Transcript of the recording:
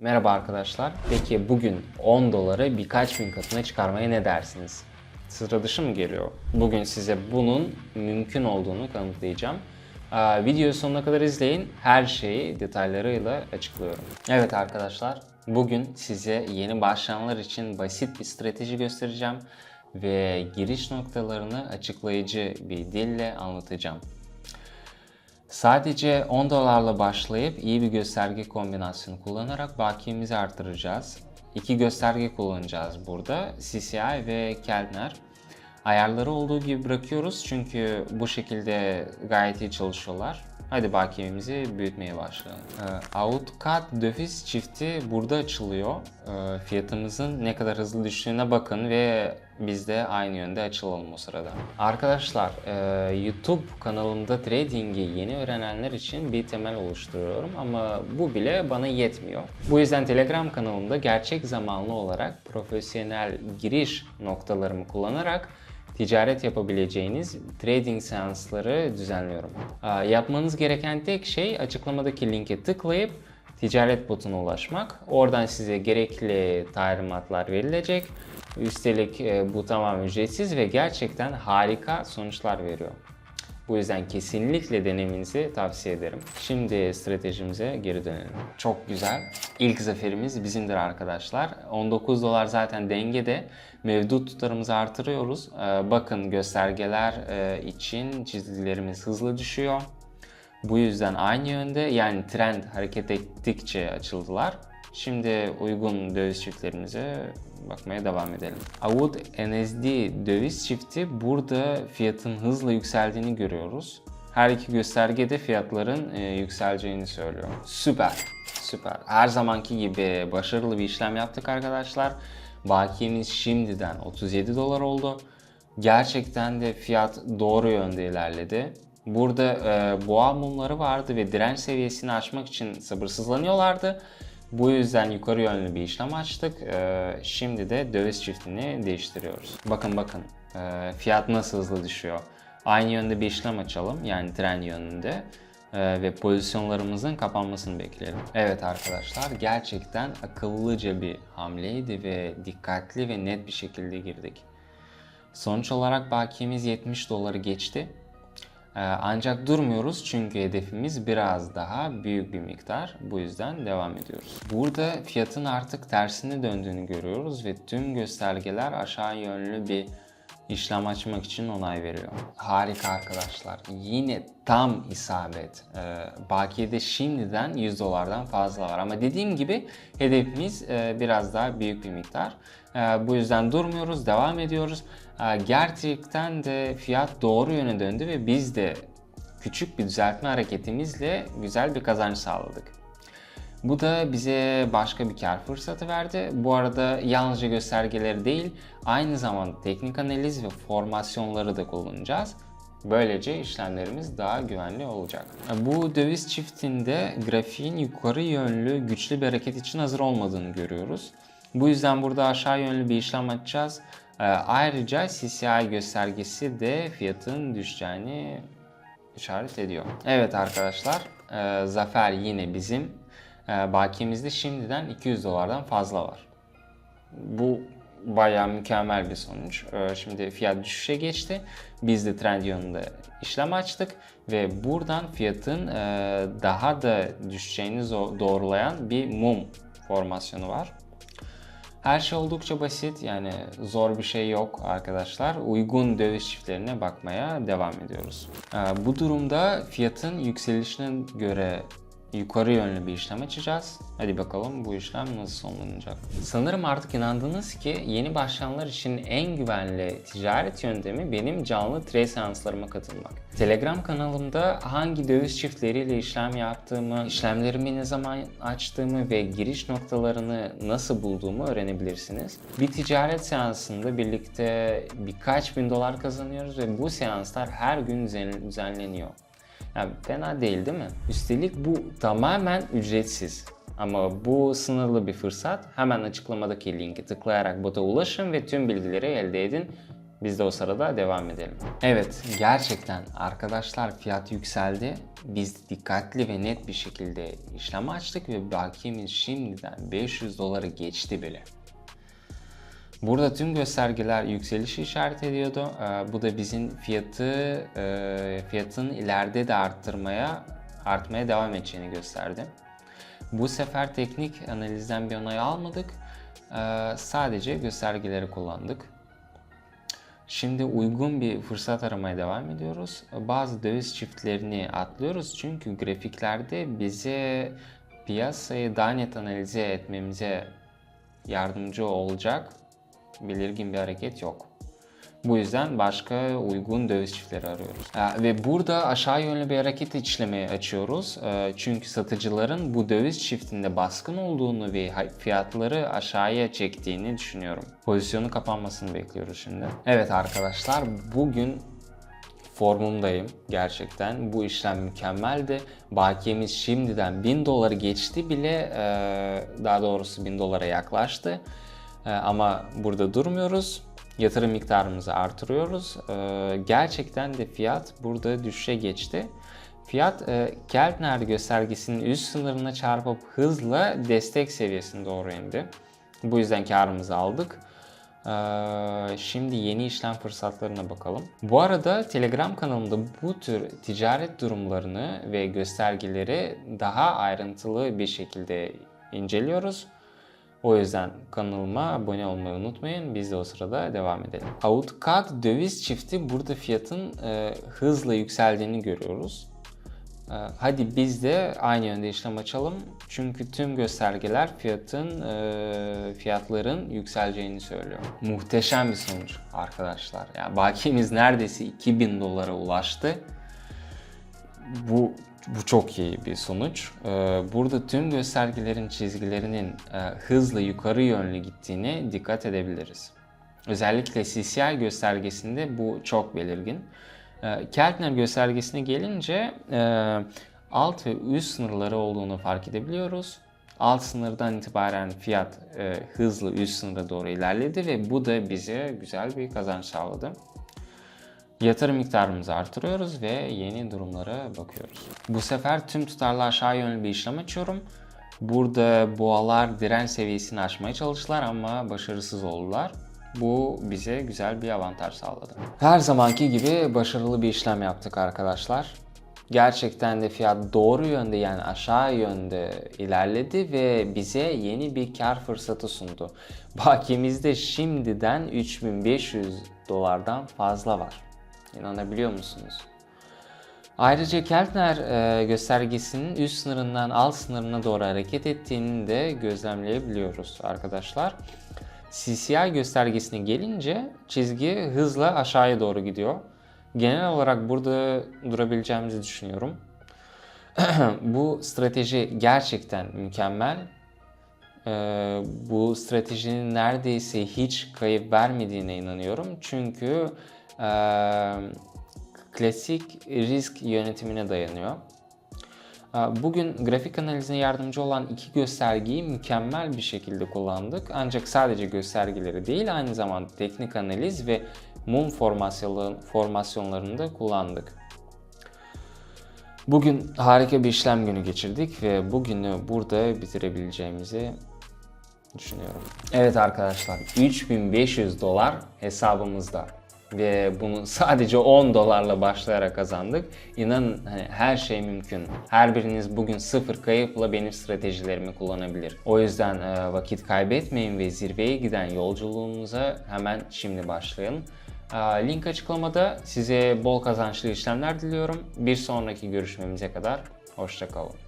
Merhaba arkadaşlar. Peki bugün 10 doları birkaç bin katına çıkarmaya ne dersiniz? Sıra dışı mı geliyor? Bugün size bunun mümkün olduğunu kanıtlayacağım. Aa, videoyu sonuna kadar izleyin. Her şeyi detaylarıyla açıklıyorum. Evet arkadaşlar, bugün size yeni başlayanlar için basit bir strateji göstereceğim ve giriş noktalarını açıklayıcı bir dille anlatacağım. Sadece 10 dolarla başlayıp iyi bir gösterge kombinasyonu kullanarak bakiyemizi artıracağız. İki gösterge kullanacağız burada. CCI ve Keltner. Ayarları olduğu gibi bırakıyoruz çünkü bu şekilde gayet iyi çalışıyorlar. Hadi bakiyemizi büyütmeye başlayalım. Ee, Outcut döviz çifti burada açılıyor. Ee, fiyatımızın ne kadar hızlı düştüğüne bakın ve biz de aynı yönde açılalım o sırada. Arkadaşlar e, YouTube kanalımda trading'i yeni öğrenenler için bir temel oluşturuyorum ama bu bile bana yetmiyor. Bu yüzden Telegram kanalımda gerçek zamanlı olarak profesyonel giriş noktalarımı kullanarak ticaret yapabileceğiniz trading seansları düzenliyorum. Aa, Yapmanız gereken tek şey açıklamadaki linke tıklayıp ticaret botuna ulaşmak. Oradan size gerekli talimatlar verilecek. Üstelik e, bu tamamen ücretsiz ve gerçekten harika sonuçlar veriyor. Bu yüzden kesinlikle denemenizi tavsiye ederim. Şimdi stratejimize geri dönelim. Çok güzel. İlk zaferimiz bizimdir arkadaşlar. 19 dolar zaten dengede. Mevcut tutarımızı artırıyoruz. Ee, Bakın göstergeler e, için çizgilerimiz hızlı düşüyor. Bu yüzden aynı yönde yani trend hareket ettikçe açıldılar. Şimdi uygun döviz çiftlerimize bakmaya devam edelim. Avud NSD döviz çifti burada fiyatın hızla yükseldiğini görüyoruz. Her iki göstergede fiyatların e, yükseleceğini söylüyor. Süper, süper. Her zamanki gibi başarılı bir işlem yaptık arkadaşlar. Bakiyemiz şimdiden 37 dolar oldu. Gerçekten de fiyat doğru yönde ilerledi. Burada e, boğa mumları vardı ve direnç seviyesini aşmak için sabırsızlanıyorlardı. Bu yüzden yukarı yönlü bir işlem açtık. E, şimdi de döviz çiftini değiştiriyoruz. Bakın bakın e, fiyat nasıl hızlı düşüyor. Aynı yönde bir işlem açalım yani trend yönünde e, ve pozisyonlarımızın kapanmasını bekleyelim. Evet arkadaşlar gerçekten akıllıca bir hamleydi ve dikkatli ve net bir şekilde girdik. Sonuç olarak bakiyemiz 70 doları geçti. Ee, Ancak durmuyoruz çünkü hedefimiz biraz daha büyük bir miktar. Bu yüzden devam ediyoruz. Burada fiyatın artık tersine döndüğünü görüyoruz ve tüm göstergeler aşağı yönlü bir işlem açmak için onay veriyor. Harika arkadaşlar. Yine tam isabet. Ee, Bakiye'de şimdiden 100 dolardan fazla var. Ama dediğim gibi hedefimiz e, biraz daha büyük bir miktar. Ee, Bu yüzden durmuyoruz, devam ediyoruz. Ee, Gerçekten de fiyat doğru yöne döndü ve biz de küçük bir düzeltme hareketimizle güzel bir kazanç sağladık. Bu da bize başka bir kar fırsatı verdi. Bu arada yalnızca göstergeleri değil, aynı zamanda teknik analiz ve formasyonları da kullanacağız. Böylece işlemlerimiz daha güvenli olacak. Bu döviz çiftinde grafiğin yukarı yönlü güçlü bir hareket için hazır olmadığını görüyoruz. Bu yüzden burada aşağı yönlü bir işlem açacağız. Ee, Ayrıca CCI göstergesi de fiyatın düşeceğini işaret ediyor. Evet arkadaşlar, e, zafer yine bizim. E, bakiyemizde şimdiden 200 dolardan fazla var. Bu bayağı mükemmel bir sonuç. E, şimdi fiyat düşüşe geçti. Biz de trend yönünde işlem açtık ve buradan fiyatın daha da düşeceğini doğrulayan bir mum formasyonu var. Her şey oldukça basit yani zor bir şey yok arkadaşlar. Uygun döviz çiftlerine bakmaya devam ediyoruz. Ee, Bu durumda fiyatın yükselişine göre yukarı yönlü bir işlem açacağız. Hadi bakalım bu işlem nasıl sonlanacak. Sanırım artık inandınız ki yeni başlayanlar için en güvenli ticaret yöntemi benim canlı trade seanslarıma katılmak. Telegram kanalımda hangi döviz çiftleriyle işlem yaptığımı, işlemlerimi ne zaman açtığımı ve giriş noktalarını nasıl bulduğumu öğrenebilirsiniz. Bir ticaret seansında birlikte birkaç bin dolar kazanıyoruz ve bu seanslar her gün düzen- düzenleniyor. Yani fena değil değil mi? Üstelik bu tamamen ücretsiz. Ama bu sınırlı bir fırsat. Hemen açıklamadaki linki tıklayarak bota ulaşın ve tüm bilgileri elde edin. Biz de o sırada devam edelim. Evet, gerçekten arkadaşlar fiyat yükseldi. Biz dikkatli ve net bir şekilde işlem açtık ve bakiyemiz şimdiden 500 doları geçti bile. Burada tüm göstergeler yükselişi işaret ediyordu. Ee, Bu da bizim fiyatı e, fiyatın ileride de arttırmaya artmaya devam edeceğini gösterdi. Bu sefer teknik analizden bir onay almadık. Ee, Sadece göstergeleri kullandık. Şimdi uygun bir fırsat aramaya devam ediyoruz. Bazı döviz çiftlerini atlıyoruz çünkü grafiklerde bize piyasayı daha net analize etmemize yardımcı olacak belirgin bir hareket yok. Bu yüzden başka uygun döviz çiftleri arıyoruz. Ve burada aşağı yönlü bir hareket işlemi açıyoruz. Ee, Çünkü satıcıların bu döviz çiftinde baskın olduğunu ve fiyatları aşağıya çektiğini düşünüyorum. Pozisyonun kapanmasını bekliyoruz şimdi. Evet arkadaşlar bugün formumdayım gerçekten. Bu işlem mükemmeldi. Bakiyemiz şimdiden 1000 doları geçti bile e, daha doğrusu 1000 dolara yaklaştı. E, Ama burada durmuyoruz. Yatırım miktarımızı artırıyoruz. E, Gerçekten de fiyat burada düşüşe geçti. Fiyat e, Keltner göstergesinin üst sınırına çarpıp hızla destek seviyesine doğru indi. Bu yüzden karımızı aldık. Ee, Şimdi yeni işlem fırsatlarına bakalım. Bu arada Telegram kanalımda bu tür ticaret durumlarını ve göstergeleri daha ayrıntılı bir şekilde inceliyoruz. O yüzden kanalıma abone olmayı unutmayın. Biz de o sırada devam edelim. Outcad döviz çifti burada fiyatın e, hızla yükseldiğini görüyoruz. Ee, Hadi biz de aynı yönde işlem açalım. Çünkü tüm göstergeler fiyatın e, fiyatların yükseleceğini söylüyor. Muhteşem bir sonuç arkadaşlar. Yani bakiyemiz neredeyse 2000 dolara ulaştı. Bu bu çok iyi bir sonuç. Ee, Burada tüm göstergelerin çizgilerinin e, hızla yukarı yönlü gittiğine dikkat edebiliriz. Özellikle CCI göstergesinde bu çok belirgin. E, Keltner göstergesine gelince e, alt ve üst sınırları olduğunu fark edebiliyoruz. Alt sınırdan itibaren fiyat e, hızlı üst sınıra doğru ilerledi ve bu da bize güzel bir kazanç sağladı. Yatırım miktarımızı artırıyoruz ve yeni durumlara bakıyoruz. Bu sefer tüm tutarlı aşağı yönlü bir işlem açıyorum. Burada boğalar direnç seviyesini aşmaya çalıştılar ama başarısız oldular. Bu bize güzel bir avantaj sağladı. Her zamanki gibi başarılı bir işlem yaptık arkadaşlar. Gerçekten de fiyat doğru yönde yani aşağı yönde ilerledi ve bize yeni bir kar fırsatı sundu. Bakiyemizde şimdiden 3500 dolardan fazla var. İnanabiliyor musunuz? Ayrıca Keltner e, göstergesinin üst sınırından alt sınırına doğru hareket ettiğini de gözlemleyebiliyoruz arkadaşlar. CCI göstergesine gelince çizgi hızla aşağıya doğru gidiyor. Genel olarak burada durabileceğimizi düşünüyorum. Bu strateji gerçekten mükemmel. Ee, bu stratejinin neredeyse hiç kayıp vermediğine inanıyorum. Çünkü klasik risk yönetimine dayanıyor. Bugün grafik analizine yardımcı olan iki göstergeyi mükemmel bir şekilde kullandık. Ancak sadece göstergeleri değil aynı zamanda teknik analiz ve mum formasyonları- formasyonlarını da kullandık. Bugün harika bir işlem günü geçirdik ve bugünü burada bitirebileceğimizi düşünüyorum. Evet arkadaşlar 3500 dolar hesabımızda ve bunu sadece 10 dolarla başlayarak kazandık. İnanın hani her şey mümkün. Her biriniz bugün sıfır kayıpla benim stratejilerimi kullanabilir. O yüzden e, vakit kaybetmeyin ve zirveye giden yolculuğunuza hemen şimdi başlayın. E, Link açıklamada size bol kazançlı işlemler diliyorum. Bir sonraki görüşmemize kadar hoşçakalın.